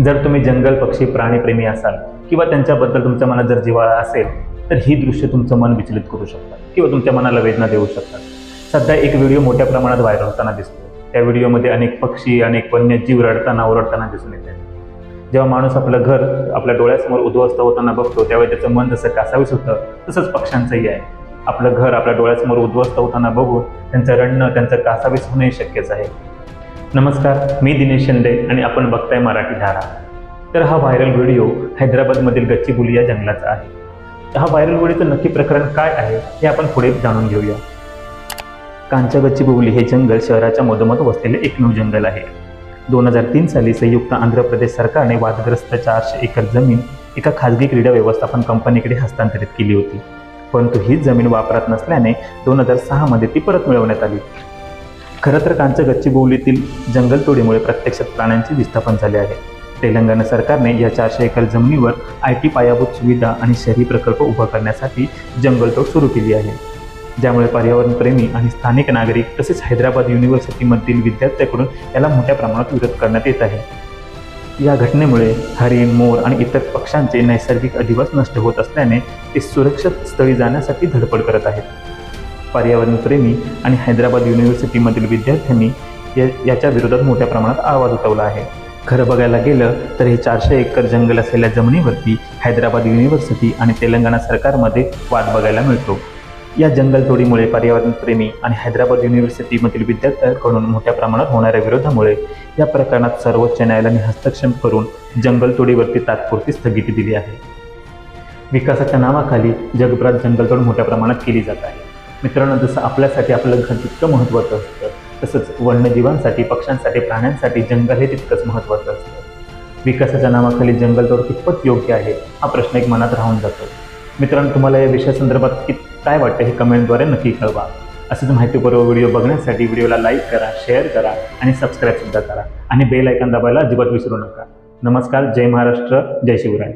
जर तुम्ही जंगल पक्षी प्राणीप्रेमी असाल किंवा त्यांच्याबद्दल तुमच्या मनात जर जिव्हाळा असेल तर ही दृश्य तुमचं मन विचलित करू शकतात किंवा तुमच्या मनाला वेदना देऊ शकतात. सध्या एक व्हिडिओ मोठ्या प्रमाणात व्हायरल होताना दिसतो त्या व्हिडिओमध्ये अनेक पक्षी अनेक वन्यजीव रडताना ओरडताना दिसून येते जेव्हा माणूस आपलं घर आपल्या डोळ्यासमोर उद्ध्वस्त होताना बघतो त्यावेळी त्याचं मन जसं कासावीस होतं तसंच पक्ष्यांचंही आहे. आपलं घर आपल्या डोळ्यासमोर उद्ध्वस्त होताना बघून त्यांचं रडणं त्यांचं कासावीस होणंही शक्यच आहे. नमस्कार मी दिनेश शिंदे आणि आपण बघताय मराठी धारा. तर हा व्हायरल व्हिडिओ हैदराबादमधील गच्चीबुली या जंगलाचा आहे. हा व्हायरल व्हिडिओचं नक्की प्रकरण काय आहे हे आपण पुढे जाणून घेऊया. कांचा गच्चीबुली हे जंगल शहराच्या मधोमध वसलेले एकमेव जंगल आहे. दोन हजार तीन साली संयुक्त आंध्र प्रदेश सरकारने वादग्रस्त चारशे एकर जमीन एका खाजगी क्रीडा व्यवस्थापन कंपनीकडे हस्तांतरित केली होती. परंतु हीच जमीन वापरात नसल्याने दोन हजार सहामध्ये ती परत मिळवण्यात आली. खरं तर कांच्या गच्चीबोवलीतील जंगलतोडीमुळे प्रत्यक्षात प्राण्यांचे विस्थापन झाले आहे. तेलंगणा सरकारने या चारशे एकर जमिनीवर आय टी पायाभूत सुविधा आणि शहरी प्रकल्प उभा करण्यासाठी जंगलतोड सुरू केली आहे. ज्यामुळे पर्यावरणप्रेमी आणि स्थानिक नागरिक तसेच हैदराबाद युनिव्हर्सिटीमधील विद्यार्थ्यांकडून याला मोठ्या प्रमाणात विरोध करण्यात येत आहे. या घटनेमुळे हरिण मोर आणि इतर पक्ष्यांचे नैसर्गिक अधिवास नष्ट होत असल्याने ते सुरक्षित स्थळी जाण्यासाठी धडपड करत आहेत. पर्यावरणप्रेमी आणि हैदराबाद युनिव्हर्सिटीमधील विद्यार्थ्यांनी या याच्या विरोधात मोठ्या प्रमाणात आवाज उठवला आहे. खरं बघायला गेलं तर हे चारशे एकर जंगल असलेल्या जमिनीवरती हैदराबाद युनिव्हर्सिटी आणि तेलंगणा सरकारमध्ये वाद बघायला मिळतो. या जंगलतोडीमुळे पर्यावरणप्रेमी आणि हैदराबाद युनिव्हर्सिटीमधील विद्यार्थ्यांकडून मोठ्या प्रमाणात होणाऱ्या विरोधामुळे या प्रकरणात सर्वोच्च न्यायालयाने हस्तक्षेप करून जंगलतोडीवरती तात्पुरती स्थगिती दिली आहे. विकासाच्या नावाखाली जगभरात जंगलतोड मोठ्या प्रमाणात केली जात आहे. मित्रांनो जसं आपल्यासाठी आपलं घर तितकं महत्त्वाचं असतं तसंच वन्यजीवांसाठी पक्ष्यांसाठी प्राण्यांसाठी जंगल हे तितकंच महत्त्वाचं असतं. विकासाच्या नावाखाली जंगलतोड कितपत योग्य आहे हा प्रश्न एक मनात राहून जातो. मित्रांनो तुम्हाला या विषयासंदर्भात कित काय वाटतं हे कमेंटद्वारे नक्की कळवा. असंच माहितीपूर्व व्हिडिओ बघण्यासाठी व्हिडिओला लाईक करा शेअर करा आणि सबस्क्राईबसुद्धा करा. आणि बेल ऐकन दाबायला अजिबात विसरू नका. नमस्कार जय महाराष्ट्र जय शिवराय.